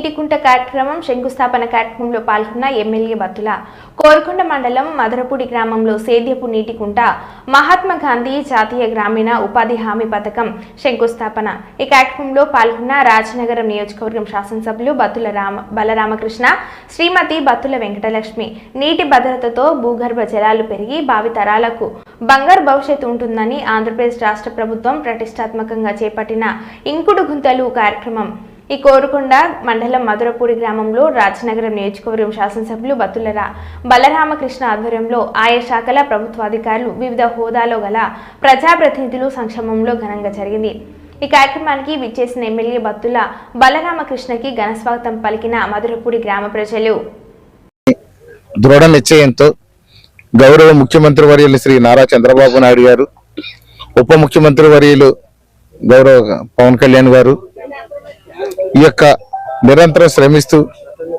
నీటికుంట కార్యక్రమం శంకుస్థాపన కార్యక్రమంలో పాల్గొన్న ఎమ్మెల్యే బత్తుల. కోరుకొండ మండలం మదరపూడి గ్రామంలో సేద్యపు నీటికుంట మహాత్మా గాంధీ జాతీయ గ్రామీణ ఉపాధి హామీ పథకం శంకుస్థాపన. ఈ కార్యక్రమంలో పాల్గొన్న రాజనగరం నియోజకవర్గం శాసనసభ్యులు బత్తుల రామ బలరామకృష్ణ శ్రీమతి బత్తుల వెంకటలక్ష్మి. నీటి భద్రతతో భూగర్భ జలాలు పెరిగి భావి తరాలకు బంగారు భవిష్యత్తు ఉంటుందని ఆంధ్రప్రదేశ్ రాష్ట్ర ప్రభుత్వం ప్రతిష్టాత్మకంగా చేపట్టిన ఇంకుడు గుంతలు కార్యక్రమం. ఈ కోరుకొండ మండలం మధురపూడి గ్రామంలో రాజనగరం నియోజకవర్గం శాసనసభ్యులు బత్తుల బలరామకృష్ణ ఆధ్వర్యంలో ఆయా శాఖల ప్రభుత్వాధికారులు వివిధ హోదాలో గల ప్రజాప్రతినిధులు సంక్షేమంలో ఘనంగా జరిగింది. ఈ కార్యక్రమానికి విచ్చేసిన ఎమ్మెల్యే బత్తుల బలరామకృష్ణకి ఘనస్వాగతం పలికిన మధురపూడి గ్రామ ప్రజలు. దృఢ నిశ్చయంతో గౌరవ ముఖ్యమంత్రి వర్యులు శ్రీ నారా చంద్రబాబు నాయుడు గారు ఉప ముఖ్యమంత్రి వర్యులు గౌరవ పవన్ కళ్యాణ్ గారు ఈ యొక్క నిరంతరం శ్రమిస్తూ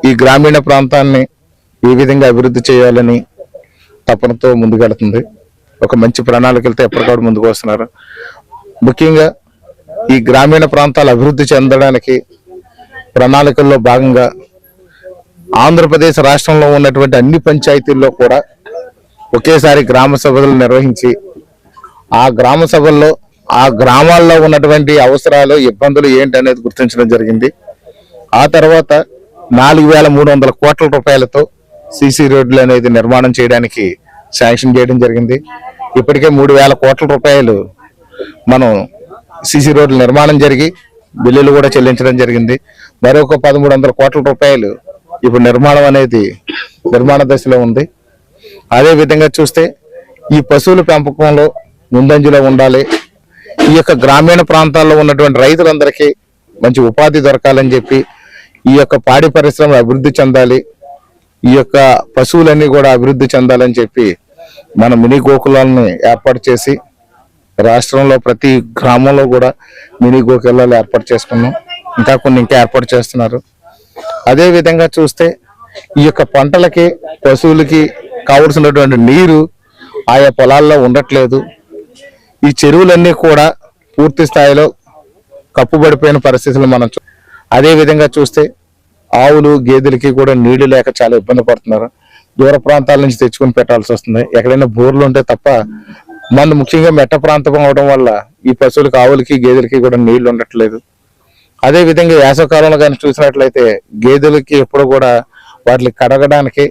ఈ గ్రామీణ ప్రాంతాన్ని ఏ విధంగా అభివృద్ధి చేయాలని తపనతో ముందుకెళ్తుంది. ఒక మంచి ప్రణాళికలతో ఎప్పటికప్పుడు ముందుకు వస్తున్నారు. ముఖ్యంగా ఈ గ్రామీణ ప్రాంతాలు అభివృద్ధి చెందడానికి ప్రణాళికల్లో భాగంగా ఆంధ్రప్రదేశ్ రాష్ట్రంలో ఉన్నటువంటి అన్ని పంచాయతీల్లో కూడా ఒకేసారి గ్రామ సభలు నిర్వహించి ఆ గ్రామ సభల్లో ఆ గ్రామాల్లో ఉన్నటువంటి అవసరాలు ఇబ్బందులు ఏంటి అనేది గుర్తించడం జరిగింది. ఆ తర్వాత నాలుగు వేల మూడు వందల కోట్ల రూపాయలతో సిసి రోడ్లు అనేది నిర్మాణం చేయడానికి శాంక్షన్ చేయడం జరిగింది. ఇప్పటికే మూడు వేల కోట్ల రూపాయలు మనం సిసి రోడ్లు నిర్మాణం జరిగి బిల్లులు కూడా చెల్లించడం జరిగింది. మరొక పదమూడు వందల కోట్ల రూపాయలు ఇప్పుడు నిర్మాణం అనేది నిర్మాణ దశలో ఉంది. అదే విధంగా చూస్తే ఈ పశువుల పెంపకంలో ముందంజలో ఉండాలి. ఈ యొక్క గ్రామీణ ప్రాంతాల్లో ఉన్నటువంటి రైతులందరికీ మంచి ఉపాధి దొరకాలని చెప్పి ఈ యొక్క పాడి పరిశ్రమ అభివృద్ధి చెందాలి ఈ యొక్క పశువులన్నీ కూడా అభివృద్ధి చెందాలని చెప్పి మన మినీ గోకులాలను ఏర్పాటు చేసి రాష్ట్రంలో ప్రతి గ్రామంలో కూడా మినీ గోకులాలు ఏర్పాటు చేసుకున్నాం. ఇంకా కొన్ని ఇంకా ఏర్పాటు చేస్తున్నారు. అదే విధంగా చూస్తే ఈ యొక్క పంటలకి పశువులకి కావలసినటువంటి నీరు ఆయా పొలాల్లో ఉండట్లేదు. ఈ చెరువులన్నీ కూడా పూర్తి స్థాయిలో కప్పుబడిపోయిన పరిస్థితులు మనం అదే విధంగా చూస్తే ఆవులు గేదెలకి కూడా నీళ్ళు లేక చాలా ఇబ్బంది పడుతున్నారు. దూర ప్రాంతాల నుంచి తెచ్చుకొని పెట్టాల్సి వస్తుంది. ఎక్కడైనా బోర్లు ఉంటే తప్ప మన ముఖ్యంగా మెట్ట ప్రాంతం అవడం వల్ల ఈ పశువులకి ఆవులకి గేదెలకి కూడా నీళ్ళు ఉండట్లేదు. అదే విధంగా వేసవకాలంలో కానీ చూసినట్లయితే గేదెలకి ఎప్పుడు కూడా వాటిని కడగడానికి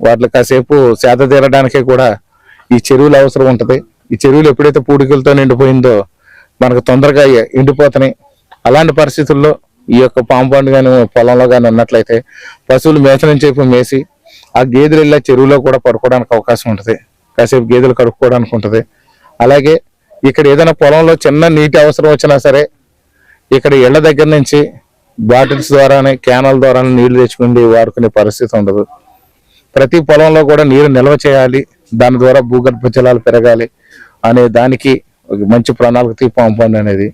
వాటిని కాసేపు సేద తీరడానికి కూడా ఈ చెరువులు అవసరం ఉంటుంది. ఈ చెరువులు ఎప్పుడైతే పూడికలతో నిండిపోయిందో మనకు తొందరగా ఎండిపోతున్నాయి. అలాంటి పరిస్థితుల్లో ఈ యొక్క పాంపౌండ్ కానీ పొలంలో కానీ ఉన్నట్లయితే పశువులు మేచని చేపి మేసి ఆ గేదెలు వెళ్ళే చెరువులో కూడా పడుకోవడానికి అవకాశం ఉంటుంది. కాసేపు గేదెలు కడుక్కోవడానికి ఉంటుంది. అలాగే ఇక్కడ ఏదైనా పొలంలో చిన్న నీటి అవసరం వచ్చినా సరే ఇక్కడ ఇళ్ళ దగ్గర నుంచి బాటిల్స్ ద్వారానే క్యానల్ ద్వారానే నీళ్ళు తెచ్చుకుని వాడుకునే పరిస్థితి ఉండదు. ప్రతి పొలంలో కూడా నీరు నిల్వ చేయాలి. దాని ద్వారా భూగర్భ జలాలు పెరగాలి అనే దానికి మంచి ప్రణాళిక పంపండి అనేది.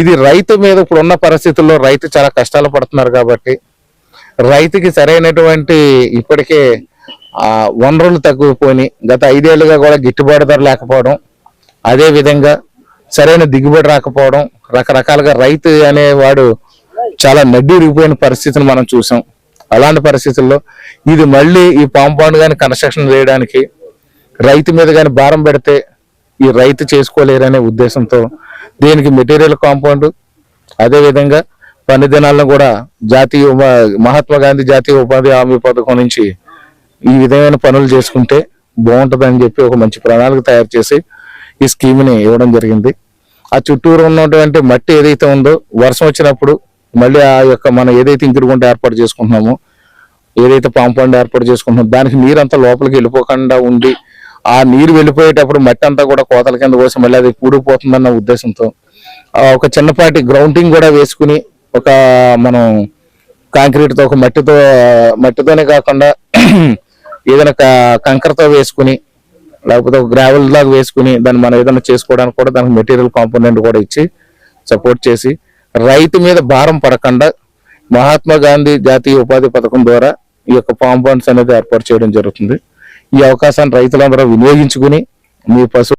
ఇది రైతు మీద ఇప్పుడు ఉన్న పరిస్థితుల్లో రైతు చాలా కష్టాలు పడుతున్నారు కాబట్టి రైతుకి సరైనటువంటి ఇప్పటికే వనరులు తగ్గిపోయి గత ఐదేళ్ళుగా కూడా గిట్టుబాటు ధర లేకపోవడం అదే విధంగా సరైన దిగుబడి రాకపోవడం రకరకాలుగా రైతు అనేవాడు చాలా నడ్డిరిగిపోయిన పరిస్థితిని మనం చూసాం. అలాంటి పరిస్థితుల్లో ఇది మళ్ళీ ఈ పాంపౌండ్ కానీ కన్స్ట్రక్షన్ చేయడానికి రైతు మీద కానీ భారం పెడితే ఈ రైతు చేసుకోలేరనే ఉద్దేశంతో దీనికి మెటీరియల్ కాంపౌండ్ అదేవిధంగా పని దినాలను కూడా జాతీయ మహాత్మా గాంధీ జాతీయ ఉపాధి హామీ పథకం నుంచి ఈ విధమైన పనులు చేసుకుంటే బాగుంటుందని చెప్పి ఒక మంచి ప్రణాళిక తయారు చేసి ఈ స్కీమ్ని ఇవ్వడం జరిగింది. ఆ చుట్టూరు ఉన్నటువంటి మట్టి ఏదైతే ఉందో వర్షం వచ్చినప్పుడు మళ్ళీ ఆ యొక్క మనం ఏదైతే ఇంకుడుకుంటే ఏర్పాటు చేసుకుంటున్నామో ఏదైతే పాంపౌండ్ ఏర్పాటు చేసుకుంటున్నామో దానికి నీరంతా లోపలికి వెళ్ళిపోకుండా ఉండి ఆ నీరు వెళ్ళిపోయేటప్పుడు మట్టి అంతా కూడా కోతల కింద కోసం మళ్ళీ అది కూడిపోతుందన్న ఉద్దేశంతో ఒక చిన్నపాటి గ్రౌండింగ్ కూడా వేసుకుని ఒక మనం కాంక్రీట్తో ఒక మట్టితో మట్టితోనే కాకుండా ఏదైనా క- కంకరతో వేసుకుని లేకపోతే ఒక గ్రావెల్ లాగా వేసుకుని దాన్ని మనం ఏదైనా చేసుకోవడానికి కూడా దానికి మెటీరియల్ కాంపోనెంట్ కూడా ఇచ్చి సపోర్ట్ చేసి రైతు మీద భారం పడకుండా మహాత్మా గాంధీ జాతీయ ఉపాధి పథకం ద్వారా ఈ యొక్క కాంపౌండ్స్ అనేది ఏర్పాటు చేయడం జరుగుతుంది. ఈ అవకాశాన్ని రైతులందరూ వినియోగించుకుని మీ పశువు